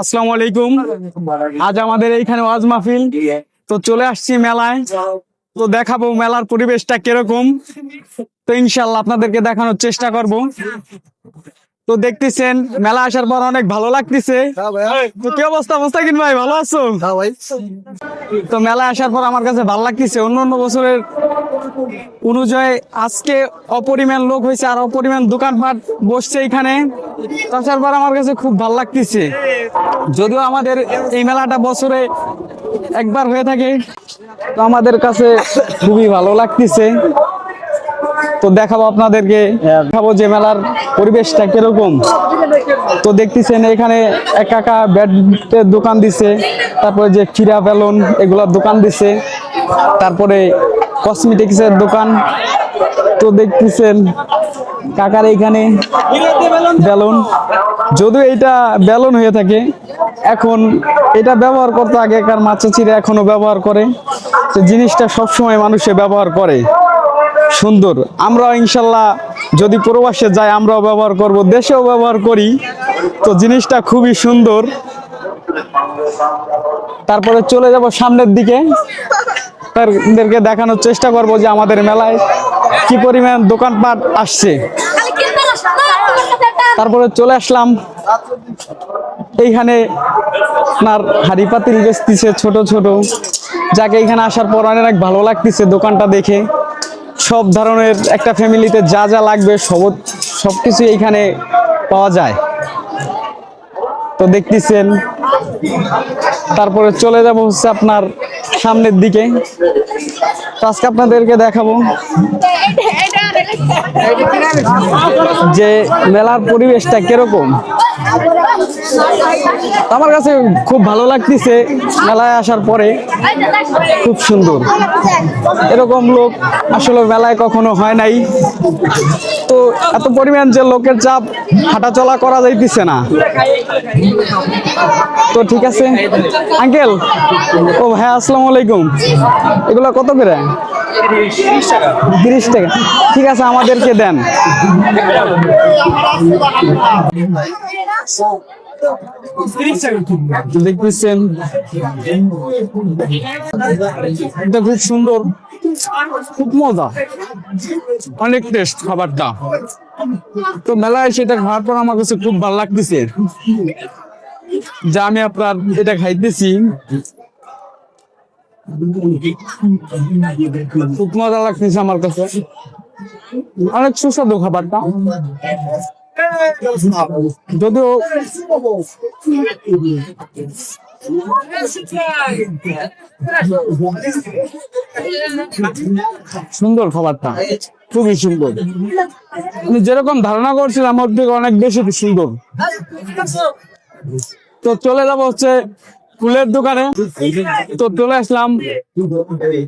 আসসালামু আলাইকুম। আজ আমাদের এইখানে ওয়াজ মাহফিল। তো চলে আসছি মেলায়। তো দেখাবো মেলার পরিবেশটা কীরকম। তো ইনশাল্লাহ আপনাদেরকে দেখানোর চেষ্টা করব। তো দেখতেছেন মেলা আসার পর অনেক ভালো লাগতেছে। তো কি অবস্থা মোস্তাকিন ভাই ভালো আছো? তো মেলা আসার পর আমার কাছে ভালো লাগতেছে। অন্য অন্য বছরের অনুযায়ী আজকে অপরিমাণ লোক হয়েছে আর অপরিমাণ দোকানপাট বসছে এখানে। তাছাড়া আমার কাছে খুব ভালো লাগতেছে। যদিও আমাদের এই মেলাটা বছরে একবার হয়ে থাকে, তো আমাদের কাছে খুবই ভালো লাগতেছে। তো দেখাবো আপনাদেরকে, দেখাবো যে মেলার পরিবেশটা কীরকম। তো দেখতেছেন এখানে এক কাকা ব্যাটের দোকান দিছে, তারপরে যে খিরা বেলুন এগুলার দোকান দিছে, তারপরে কসমেটিক্সের দোকান। তো দেখতেছেন কাকার এইখানে বেলুন। যদিও এটা বেলুন হয়ে থাকে, এখন এটা ব্যবহার করতে আগেকার মাছে চিরে এখনও ব্যবহার করে। তো জিনিসটা সবসময় মানুষে ব্যবহার করে। সুন্দর। আমরাও ইনশাল্লাহ যদি প্রবাসে যাই, আমরাও ব্যবহার করব, দেশেও ব্যবহার করি। তো জিনিসটা খুবই সুন্দর। তারপরে চলে যাব সামনের দিকে। তাদেরকে দেখানোর চেষ্টা করব যে আমাদের মেলায় কি পরিমাণ দোকানপাট আসছে। তারপরে চলে আসলাম। এইখানে আপনার হাড়ি পাতিল বেচতেছে ছোট ছোট। যাকে এখানে আসার পর অনেক ভালো লাগতেছে দোকানটা দেখে। সব ধরনের একটা ফ্যামিলিতে যা যা লাগবে সব সবকিছু এইখানে পাওয়া যায়। তো দেখতেছেন। তারপরে চলে যাব হচ্ছে আপনার সামনের দিকে। আজকে আপনাদেরকে দেখাবো। যে মেলার পরিবেশটা কীরকম? আমার কাছে খুব ভালো লাগতেছে মেলায় আসার পরে। খুব সুন্দর। এরকম লোক আসলে মেলায় কখনো হয় নাই। তো এত পরিমাণ যে লোকের চাপ হাঁটাচলা করা যাইতেছে না। তো ঠিক আছে। আঙ্কেল, ও ভাই, আসসালামু আলাইকুম। এগুলো কত করে? তিরিশ টাকা। ঠিক আছে আমাদেরকে দেন। দেখতেছেন। এটা খুব সুন্দর। খুব মজা। অনেক টেস্ট খাবারটা। তো মেলায় সেটা খাওয়ার পর আমার কাছে খুব ভালো লাগতেছে। যা আমি আপনার এটা খাইতেছি। খুব মজা লাগতেছে আমার কাছে। অনেক সুস্বাদু খাবারটা। যদিও সুন্দর খাবারটা, খুবই সুন্দর। আমি যেরকম ধারণা করছিলাম, ওর থেকে অনেক বেশি সুন্দর। তো চলে যাব হচ্ছে ফুলের দোকানে তো চলে আসলাম।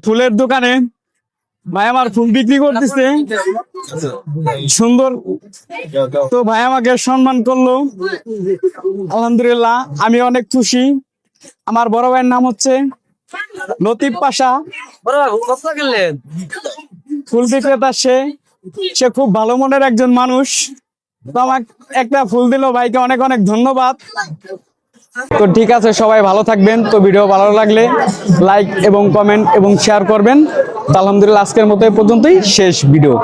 ফুলের দোকানে। ভাই আমার ফুল বিক্রি করতেছে। সুন্দর। তো ভাই আমাকে সম্মান করল। আলহামদুলিল্লাহ আমি অনেক খুশি। আমার বড় ভাইয়ের নাম হচ্ছে লতিফ পাশা। ফুল বিক্রেতা সে। সে খুব ভালো মনের একজন মানুষ। তো আমাকে একটা ফুল দিল। ভাইকে অনেক অনেক ধন্যবাদ। তো ঠিক আছে, সবাই ভালো থাকবেন। তো ভিডিও ভালো লাগলে লাইক এবং কমেন্ট এবং শেয়ার করবেন। তো আলহামদুলিল্লাহ, আজকের মতো পর্যন্তই। শেষ ভিডিও